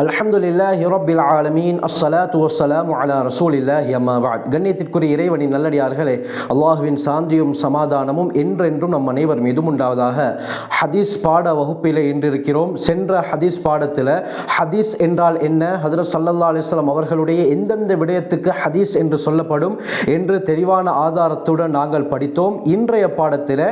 அல்ஹம்துலில்லாஹி ரப்பில் ஆலமீன். அஸ்ஸலாத்து வஸ்ஸலாமு அலா ரசூலில்லாஹி அம்மா பஅத். கண்ணியத்திற்குரிய இறைவனின் நல்லடியார்களே அல்லாஹுவின் சாந்தியும் சமாதானமும் என்றென்றும் நம் அனைவர் மீதும் உண்டாவதாக ஹதீஸ் பாட வகுப்பில் இன்றிருக்கிறோம். சென்ற ஹதீஸ் பாடத்தில் ஹதீஸ் என்றால் என்ன? ஹதரத் சல்லல்லா அலிஸ்லாம் அவர்களுடைய எந்தெந்த விடயத்துக்கு ஹதீஸ் என்று சொல்லப்படும் என்று தெளிவான ஆதாரத்துடன் நாங்கள் படித்தோம். இன்றைய பாடத்தில்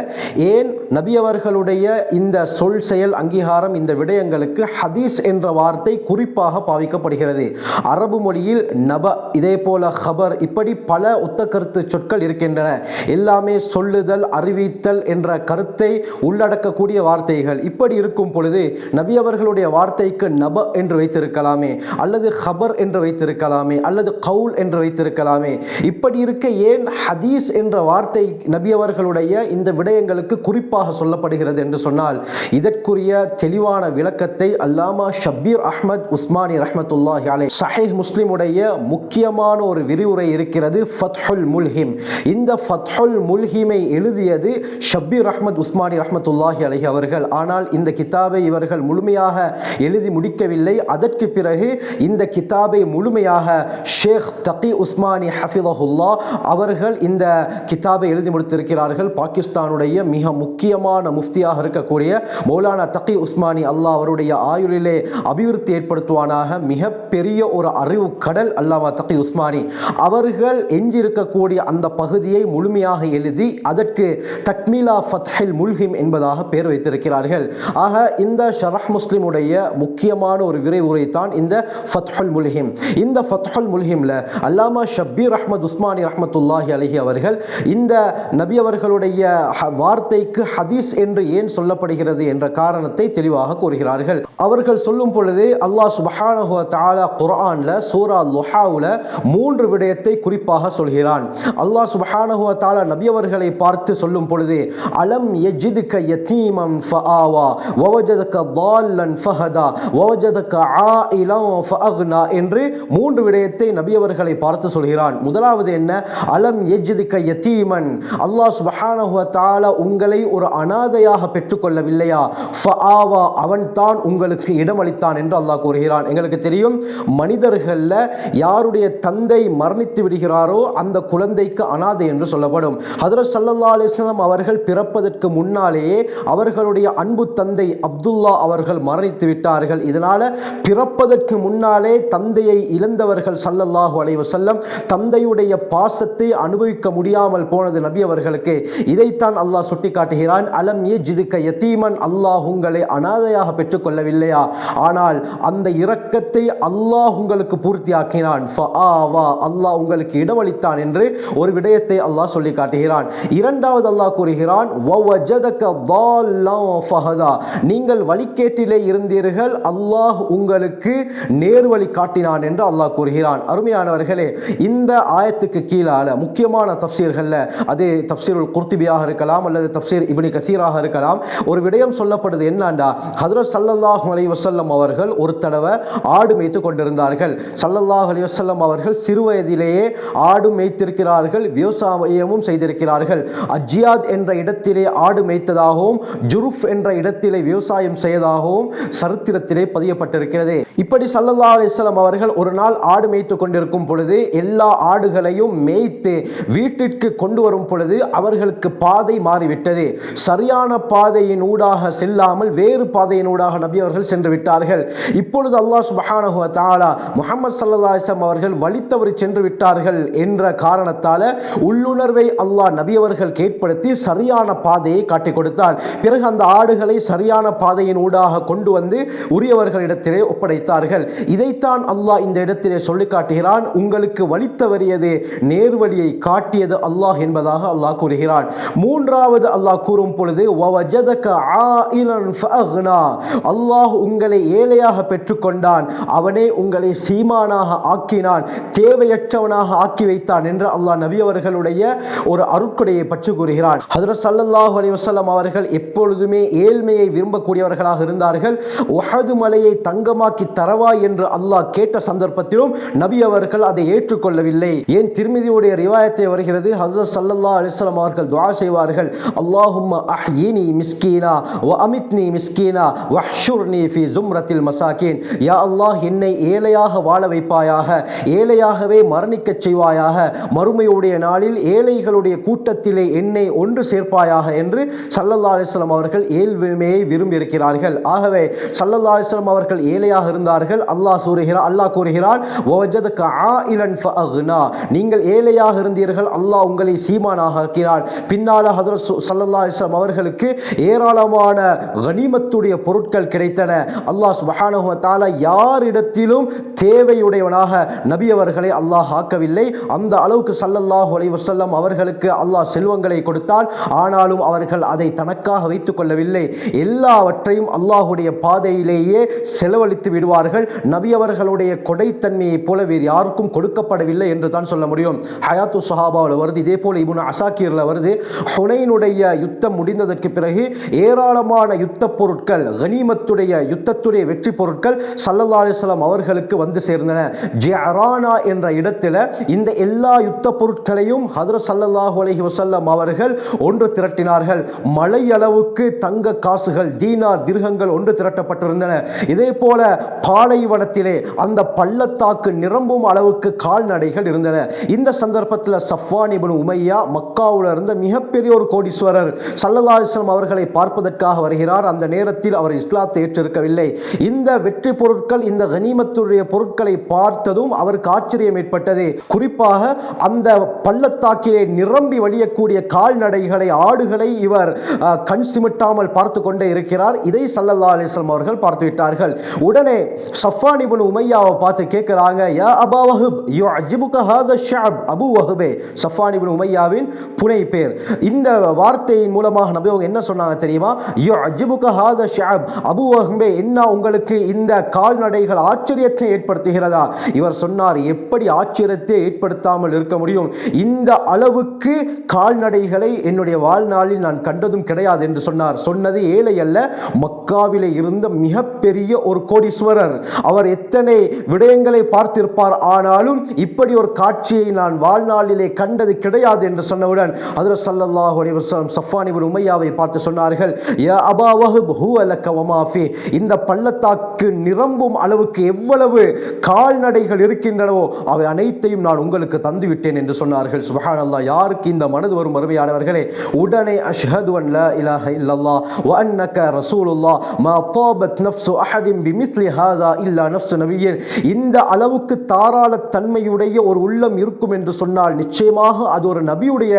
ஏன் நபியவர்களுடைய இந்த சொல் செயல் அங்கீகாரம் இந்த விடயங்களுக்கு ஹதீஸ் என்ற வார்த்தை குறிப்பாக பாவிக்கப்படுகிறது. அரபு மொழியில் நப இதே போல ஹபர் இப்படி பல ஒத்த கருத்து சொற்கள் இருக்கின்றன. எல்லாமே சொல்லுதல் அறிவித்தல் என்ற கருத்தை உள்ளடக்கக்கூடிய வார்த்தைகள். இப்படி இருக்கும் பொழுது நபி அவர்களுடைய வார்த்தைக்கு நப என்று வைத்திருக்கலாமே அல்லது ஹபர் என்று வைத்திருக்கலாமே அல்லது கவுல் என்று வைத்திருக்கலாமே. இப்படி இருக்க ஏன் ஹதீஸ் என்ற வார்த்தை நபி அவர்களுடைய இந்த விடயங்களுக்கு குறிப்பாக சொல்லப்படுகிறது என்று சொன்னால் இதற்குரிய தெளிவான விளக்கத்தை அல்லாமா ஷபீர் அஹ்மத் உஸ்மானி ரஹமத்துல்லாஹி அலை சஹீஹ் முஸ்லிமுடைய முக்கியமான ஒரு விரிவுரை இருக்கிறது ஃபத்ஹுல் முல்ஹிம். இந்த ஃபத்ஹுல் முல்ஹிமை எழுதியது ஷபீர் அஹமத் உஸ்மானி ரஹமத்துல்லாஹி அலைஹி அவர்கள். ஆனால் இந்த கிதாபை இவர்கள் முழுமையாக எழுதி முடிக்கவில்லை. அதற்கு பிறகு இந்த கிதாபை முழுமையாக ஷேக் தகி உஸ்மானி ஹஃபிதஹுல்லா அவர்கள் இந்த கிதாபை எழுதி முடித்திருக்கிறார்கள். பாகிஸ்தானுடைய மிக முக்கியமான முஃப்தியாக இருக்கக்கூடிய மௌலானா தகி உஸ்மானி அல்லாஹ் அவருடைய ஆயுளிலே அபிவிருத்தி ஏற்படுத்துவானாக? மிகப்பெரிய ஒரு அறிவு கடல் அல்லாமா தக்கி உஸ்மானி. அவர்கள் எஞ்சியிருக்கக்கூடிய அந்த பகுதியை முழுமையாக எழுதி அதற்கு தக்மீலா ஃபத்ஹில் முல்ஹிம் என்பதாக பெயர் வைத்திருக்கிறார்கள். ஆக இந்த ஷரஹ் முஸ்லிமுடைய முக்கியமான ஒரு விரைவுரை தான் இந்த ஃபத்ஹுல் முல்ஹிம். இந்த ஃபத்ஹுல் முல்ஹிம்ல அல்லாமா ஷபீர் அஹமத் உஸ்மானி ரஹமத்துல்லாஹி அலஹி அவர்கள் இந்த நபி அவர்களுடைய வார்த்தைக்கு ஹதீஸ் என்று ஏன் சொல்லப்படுகிறது என்ற காரணத்தை தெளிவாக கூறுகிறார்கள். அவர்கள் சொல்லும் பொழுது அல்லாஹ் சுபஹானஹு தாலா குர்ஆனில் சூரா லுஹாவில் மூன்று விடயத்தை குறிப்பாக சொல்கிறான். அல்லாஹ் சுபஹானஹு தாலா நபியவர்களை பார்த்து சொல்லும் பொழுது அலம் எஜிதுக்க யத்தீமம் ஃபஆவா வவஜதக்க தால்லன் ஃபஹதா வவஜதக்க ஆஇலம் ஃபஅக்னா என்று மூன்று விடயத்தை நபியவர்களை பார்த்து சொல்கிறான். முதலாவது என்ன? அலம் எஜிதுக்க யதீமன் அல்லாஹ் சுபஹானஹு தாலா உங்களை ஒரு அனாதையாக பெற்றுக்கொள்ளவில்லையா? ஃபஆவா அவன் தான் உங்களுக்கு இடமளித்தான் என்று அல்லாஹ் கூறுகிறான். எங்களுக்கு தெரியும் மனிதர்களில் யாருடைய தந்தை மரணித்து விடுகிறாரோ அந்த குழந்தைக்கு அனாதை என்று சொல்லப்படும். ஹதரத் சல்லல்லா அலிஸ்லாம் அவர்கள் பிறப்பதற்கு முன்னாலேயே அவர்களுடைய அன்பு தந்தை அப்துல்லா அவர்கள் மரணித்து விட்டார்கள். இதனால பிறப்பதற்கு முன்னாலே தந்தையை இழந்தவர்கள் சல்லல்லாஹு அலைவு வஸல்லம் தந்தையுடைய பாசத்தை அனுபவிக்க முடியாமல் போனது நபி அவர்களுக்கு. இதைத்தான் அல்லாஹ் சுட்டிக்காட்டுகிறான். அலம் ஏ ஜிதுக்க யத்தீமன் அல்லாஹ் உங்களை அனாதையாக பெற்றுக்கொள்ளவில்லையா? ஆனால் அந்த இரக்கத்தை அல்லாஹ் உங்களுக்கு பூர்த்தி ஆக்கினான் அல்லாஹ் உங்களுக்கு இடமளித்தான் என்று ஒரு விடயத்தை அல்லாஹ் சொல்லி காட்டுகிறான். இரண்டாவது அல்லாஹ் கூறுகிறான் நீங்கள் வழிகேட்டிலே இருந்தீர்கள் அல்லாஹ் உங்களுக்கு நேர்வழி காட்டினான் என்று அல்லாஹ் கூறுகிறான். அருமையானவர்களே இந்த ஆயத்துக்கு கீழால முக்கியமான தப்சீர்களில் அது தப்சீருல் குர்த்திபியாக இருக்கலாம் அல்லது தப்சீர் இபினி கசீராக இருக்கலாம் ஒரு விடயம் சொல்லப்படுது என்னண்டா? ஹதரத் சல்லல்லாஹ் அலை வசல்லம் அவர்கள் ஒரு ஒரு தடவை ஆடு மேய்த்து கொண்டிருந்தார்கள். சல்லல்லாஹ் அலிவசல்லம் அவர்கள் சிறுவயதிலேயே ஆடு மேய்த்திருக்கிறார்கள் விவசாயமும் செய்திருக்கிறார்கள். அஜியாத் என்ற இடத்திலே ஆடு மேய்த்ததாகவும் ஜுருஃப் என்ற இடத்திலே விவசாயம் செய்ததாகவும் சரித்திரத்திலே பதியப்பட்டிருக்கிறது. இப்படி சல்லல்லா அலிஸ்லாம் அவர்கள் ஒரு நாள் ஆடு மேய்த்து கொண்டிருக்கும் பொழுது எல்லா ஆடுகளையும் மேய்த்து வீட்டிற்கு கொண்டு வரும் பொழுது அவர்களுக்கு பாதை மாறிவிட்டது. சரியான பாதையின் ஊடாக செல்லாமல் வேறு பாதையின் ஊடாக நபி அவர்கள் சென்று விட்டார்கள். இப்பொழுது அல்லாஹ் சுபஹானஹுவ தாலா முகமது சல்லாஹம் அவர்கள் வழி சென்று விட்டார்கள் என்ற காரணத்தால் உள்ளுணர்வை அல்லாஹ் நபி அவர்கள் கேட்படுத்தி சரியான பாதையை காட்டிக் கொடுத்தார். பிறகு அந்த ஆடுகளை சரியான பாதையின் ஊடாக கொண்டு வந்து உரியவர்களிடத்திலே ஒப்படைத்தார்கள். இதைத்தான் அல்லாஹ் இந்த இடத்திலே சொல்லி காட்டுகிறான். உங்களுக்கு வழித்தவறியது நேர்வழியை காட்டியது அல்லாஹ் என்பதாக அல்லாஹ் கூறுகிறான். மூன்றாவது அல்லாஹ் கூறும் பொழுது ஆயிலன் அல்லாஹ் உங்களை ஏழையாக பெற்றுக்கொண்டான். அவனே உங்களை சீமானாக ஆக்கினான் தேவையற்றவனாக ஆக்கி வைத்தான் என்று அல்லாஹ் நபி அவர்களுடைய ஒரு அருட்கொடையை பற்றி கூறுகிறான். ஹதரத் ஸல்லல்லாஹு அலைஹி அவர்கள் எப்பொழுதுமே ஏழ்மையை விரும்பக்கூடியவர்களாக இருந்தார்கள். உஹது மலையை தங்கமாக்கி தரவா என்று அல்லாஹ் கேட்ட சந்தர்ப்பத்திலும் நபி அவர்கள் அதை ஏற்றுக்கொள்ளவில்லை. ஏன்? திருமதியுடைய ரிவாயத்தை வருகிறது. ஹசரத் சல்லல்லா அலிஸ்லாம் அவர்கள் துவா செய்வார்கள். அல்லாஹும் அஹ்யினி மிஸ்கீனா வ அமித்னி மிஸ்கீனா வஹ்ஷுர்னி ஃபி ஜும்ரத்தில் மசாக்கி மசாக்கீன் யா அல்லாஹ் என்னை ஏழையாக வாழ வைப்பாயாக ஏழையாகவே மரணிக்கச் செய்வாயாக மறுமையுடைய நாளில் ஏழைகளுடைய கூட்டத்திலே என்னை ஒன்று சேர்ப்பாயாக என்று சல்லல்லா அலிஸ்லாம் அவர்கள் ஏழ்மையை விரும்பியிருக்கிறார்கள். ஆகவே சல்லல்லா அலிஸ்லாம் அவர்கள் ஏழையாக இருந்தார்கள். அல்லாஹ் சூறுகிறார் அல்லாஹ் கூறுகிறான் நீங்கள் ஏழையாக இருந்தீர்கள் அல்லாஹ் உங்களை சீமானாக ஆக்கினார் பின்னால ஹதரத் சல்லல்லா அலிஸ்லாம் அவர்களுக்கு ஏராளமான கனிமத்துடைய பொருட்கள் கிடைத்தன. அல்லாஹ் சுபஹானஹு வ யாரிடத்திலும் தேவையுடையவனாக நபி அவர்களை அல்லாஹ் ஆக்கவில்லை. அந்த அளவுக்கு சல்லல்லாஹு அலை வசல்லம் அவர்களுக்கு அல்லாஹ் செல்வங்களை கொடுத்தால் ஆனாலும் அவர்கள் அதை தனக்காக வைத்துக் கொள்ளவில்லை. எல்லாவற்றையும் அல்லாஹுடைய பாதையிலேயே செலவழித்து விடுவார்கள். நபி அவர்களுடைய கொடைத்தன்மையைப் போல வேறு யாருக்கும் கொடுக்கப்படவில்லை என்று தான் சொல்ல முடியும். ஹயாத்து சஹாபாவில் வருது இதே போல இபுன் அசாக்கீரில் வருது. ஹுனைனுடைய யுத்தம் முடிந்ததற்கு பிறகு ஏராளமான யுத்த பொருட்கள் கனிமத்துடைய யுத்தத்துடைய வெற்றி பொருட்கள் சல்லல்லா அலிஸ்லாம் அவர்களுக்கு வந்து சேர்ந்தன. ஜெரானா என்ற இடத்துல இந்த எல்லா யுத்த பொருட்களையும் ஹதரத் சல்லல்லாஹு அலஹி வசல்லம் அவர்கள் ஒன்று திரட்டினார்கள். மலை அளவுக்கு தங்க காசுகள் தீனார் திருகங்கள் ஒன்று திரட்டப்பட்டிருந்தன. இதே போல பாலைவனத்திலே அந்த பள்ளத்தாக்கு நிரம்பும் அளவுக்கு கால்நடைகள் இருந்தன. இந்த சந்தர்ப்பத்தில் சஃப்வான் இப்னு உமையா மக்காவில் இருந்த மிகப்பெரிய ஒரு கோடீஸ்வரர் சல்லல்லா அலிஸ்லாம் அவர்களை பார்ப்பதற்காக வருகிறார். அந்த நேரத்தில் அவர் இஸ்லாத்தை ஏற்றிருக்கவில்லை. இந்த வெற்றி பொருட்கள் இந்த கனிமத்துடைய பொருட்களை பார்த்ததும் அவருக்கு ஆச்சரியம் ஏற்பட்டது. குறிப்பாக அந்த பள்ளத்தாக்கிலே நிரம்பி வழியக்கூடிய கால்நடைகளை ஆடுகளை இவர் கண் சிமிட்டாமல் பார்த்து கொண்டே இருக்கிறார். இதை சல்லல்லா அலிஸ்லாம் அவர்கள் பார்த்து விட்டார்கள் உடனே சஃபான் இப்னு உமையாவை பார்த்து கேட்கிறாங்க யா அபா வஹுப் யு அஜிபுக ஹாத ஷாப் அபு வஹுபே. சஃபான் இப்னு உமையாவின் புனை பேர். இந்த வார்த்தையின் மூலமாக நபி அவங்க என்ன சொன்னாங்க தெரியுமா? யு அஜிபுக ஹாத ஷாப் அபு வஹுபே என்ன உங்களுக்கு இந்த கால்நடைகள் ஆச்சரியத்தை ஏற்படுத்துகிறதா? இவர் சொன்னார் எப்படி ஆச்சரியத்தை ஏற்படுத்தாமல் இருக்க முடியும்? இந்த அளவுக்கு கால்நடைகளை என்னுடைய வாழ்நாளில் நான் கண்டதும் கிடையாது என்று சொன்னார். சொன்னது ஏழை அல்ல மக்காவிலே இருந்த மிகப்பெரிய ஒரு கோடீஸ்வரர். அவர் எத்தனை விடயங்களை பார்த்திருப்பார் ஆனாலும் இப்படி ஒரு காட்சியை நான் வாழ்நாளிலே கண்டது கிடையாது என்று சொன்னவுடன் அதில் சல்லல்லாஹு அலைஹி வஸல்லம் உமையாவை பார்த்து சொன்னார்கள் யா இந்த பள்ளத்தாக்கு நிரம்பும் அளவுக்கு எவ்வளவு கால்நடைகள் இருக்கின்றனவோ அவை அனைத்தையும் நான் உங்களுக்கு தந்துவிட்டேன் என்று சொன்னார்கள். சுபஹான் அல்லா யாருக்கு இந்த மனது வரும் அருமையானவர்களே உடனே அஷ்ஹது அன் லா இலாஹ இல்லல்லா வ அன்னக ரசூலுல்லாஹ் மா தாபத் நஃப்சு அஹதின் பிமிஸ்லி ஹாதா இல்லா நஃப்சு நபியின். இந்த அளவுக்கு தாராள தன்மையுடைய ஒரு உள்ளம் இருக்கும் என்று சொன்னால் நிச்சயமாக அது ஒரு நபியுடைய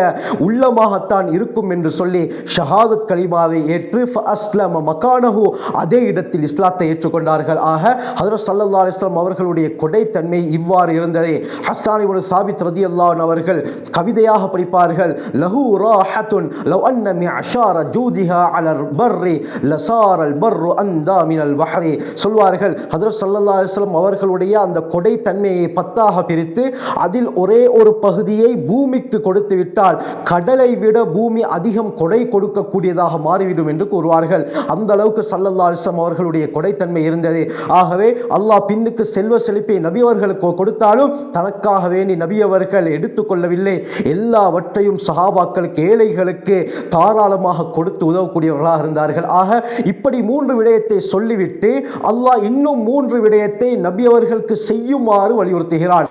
உள்ளமாகத்தான் இருக்கும் என்று சொல்லி ஷஹாதத் கலிமாவை ஏற்று அஸ்லம மக்கானஹு அதே இடத்தில் இஸ்லாத்தை ஏற்றுக்கொண்டார் ஏற்றுக்கொண்டார்கள் ஆக ஹதரத் சல்லா அலிஸ்லாம் அவர்களுடைய கொடைத்தன்மை இவ்வாறு இருந்ததே. ஹஸ்ஸான் ஒரு சாபித் ரதி அல்லான் அவர்கள் கவிதையாக படிப்பார்கள். லஹு ராஹத்துன் லவ் அன்ன மிஅஷார ஜூதிஹா அலர் பர்ரி லசார் அல் பர்ரு அந்தா மினல் வஹரி சொல்வார்கள். ஹதரத் சல்லா அலிஸ்லாம் அவர்களுடைய அந்த கொடைத்தன்மையை பத்தாக பிரித்து அதில் ஒரே ஒரு பகுதியை பூமிக்கு கொடுத்து விட்டால் கடலை விட பூமி அதிகம் கொடை கொடுக்கக்கூடியதாக மாறிவிடும் என்று கூறுவார்கள். அந்த அளவுக்கு சல்லல்லா அலிஸ்லாம் அவர்களுடைய கொடைத்தன்மை இருந்தது. இருந்தது ஆகவே அல்லாஹ் பின்னுக்கு செல்வ செழிப்பை நபி அவர்களுக்கு கொடுத்தாலும் தனக்காக வேண்டி நபி அவர்கள் எடுத்துக்கொள்ளவில்லை எல்லாவற்றையும் சஹாபாக்களுக்கு ஏழைகளுக்கு தாராளமாக கொடுத்து உதவக்கூடியவர்களாக இருந்தார்கள். ஆக இப்படி மூன்று விடயத்தை சொல்லிவிட்டு அல்லாஹ் இன்னும் மூன்று விடயத்தை நபி அவர்களுக்கு செய்யுமாறு வலியுறுத்துகிறான்.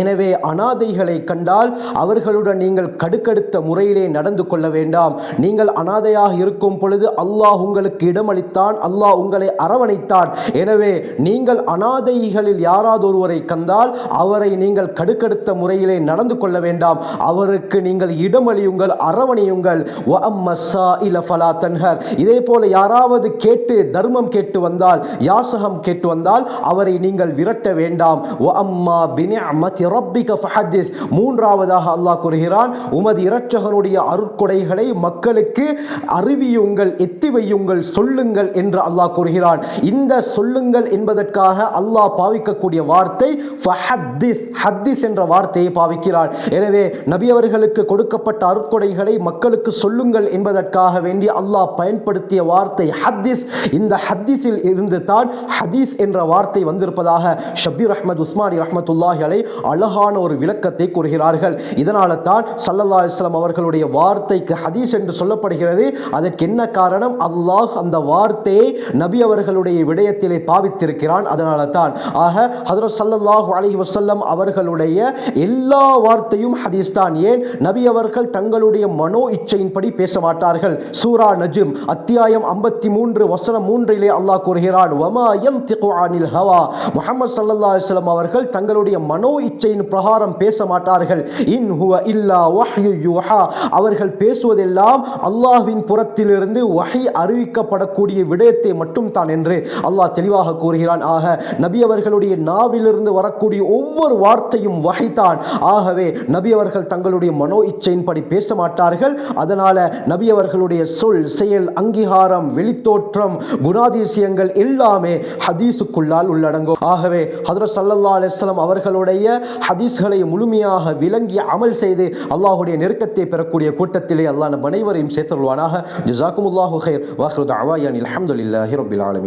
எனவே அனாதைகளை கண்டால் அவர்களுடன் நீங்கள் கடுக்கடுத்த முறையிலே நடந்து கொள்ள வேண்டாம். நீங்கள் அனாதையாக இருக்கும் பொழுது அல்லாஹ் உங்களுக்கு இடமளித்தான். அல்லாஹ் உங்களை அரவணைத்தான். எனவே நீங்கள் அனாதைகளில் யாராவது ஒருவரை கண்டால் அவரை நீங்கள் கடுக்கடுத்த முறையிலே நடந்து கொள்ள வேண்டாம். அவருக்கு நீங்கள் இடமளியுங்கள் அரவணையுங்கள். இதே போல யாராவது கேட்டு தர்மம் கேட்டு வந்தால் யாசகம் கேட்டு வந்தால் அவரை நீங்கள் விரட்ட வேண்டாம். வ அம்மா மூன்றாவதாக அல்லாஹ் கூறுகிறான் உமது இரட்சகனுடைய அருட்கொடைகளை மக்களுக்கு அறிவியுங்கள் எத்தி வையுங்கள் சொல்லுங்கள் என்று அல்லாஹ் கூறுகிறான். இந்த சொல்லுங்கள் என்பதற்காக அல்லாஹ் பாவிக்கக்கூடிய வார்த்தை ஃபஹத்திஸ் ஹத்திஸ் என்ற வார்த்தையை பாவிக்கிறான். எனவே நபி அவர்களுக்கு கொடுக்கப்பட்ட அருட்கொடைகளை மக்களுக்கு சொல்லுங்கள் என்பதற்காக வேண்டி அல்லாஹ் பயன்படுத்திய வார்த்தை ஹத்திஸ். இந்த ஹத்திஸில் இருந்து தான் ஹதீஸ் என்ற வார்த்தை வந்திருப்பதாக ஷபீர் அஹ்மத் உஸ்மானி ரஹ்மத்துல்லாஹி அலை அழகான ஒரு விளக்கத்தை கூறுகிறார்கள். இதனால தான் சல்லல்லா அலிஸ்லாம் அவர்களுடைய வார்த்தைக்கு ஹதீஸ் என்று சொல்லப்படுகிறது. அதற்கு என்ன காரணம்? அல்லாஹ் அந்த வார்த்தையை நபி அவர்களுடைய விடயத்திலே பாவித்திருக்கிறான். அதனால தான் ஆக ஹதரத் ஸல்லல்லாஹு அலஹி வசல்லம் அவர்களுடைய எல்லா வார்த்தையும் ஹதீஸ் தான் ஏன்? நபி அவர்கள் தங்களுடைய மனோ இச்சையின்படி பேச மாட்டார்கள். சூரா நஜிம் அத்தியாயம் ஐம்பத்தி மூன்று வசனம் மூன்றிலே அல்லாஹ் கூறுகிறான் வமா எம் திகுவானில் ஹவா? முகமது ஸல்லல்லாஹு அலைஹி அவர்கள் தங்களுடைய மனோ இச்சையின் பிரகாரம் பேச மாட்டார்கள். இன் ஹுவ இல்லா வஹ்யு யுஹா. அவர்கள் பேசுவதெல்லாம் அல்லாஹ்வின் புறத்திலிருந்து வஹி அறிவிக்கப்படக்கூடிய விடயத்தை மட்டும் தான் என்று அல்லாஹ் தெளிவாக கூறுகிறான். ஆக நபி அவர்களுடைய நாவிலிருந்து வரக்கூடிய ஒவ்வொரு வார்த்தையும் வகைத்தான் ஆகவே நபி அவர்கள் தங்களுடைய மனோ இச்சையின்படி பேச மாட்டார்கள் அதனால நபி அவர்களுடைய சொல் செயல் அங்கீகாரம் வெளித்தோற்றம் குணாதிசயங்கள் எல்லாமே ஹதீஸுக்குள்ளால் உள்ளடங்கும். ஆகவே ஹதரத் சல்லல்லா அலிஸ்லாம் அவர்களுடைய ஹதீஸ்களை முழுமையாக விளங்கி அமல் செய்து அல்லாஹுடைய நெருக்கத்தை பெறக்கூடிய கூட்டத்திலே அல்லாஹ் நம் அனைவரையும் சேர்த்துள்வானாக ஜிசாக்குமுல்லாஹு ஹைர் வாஹ்ருத் அவாயான் அல்ஹம்துலில்லாஹி ரப்பில் ஆலமீன்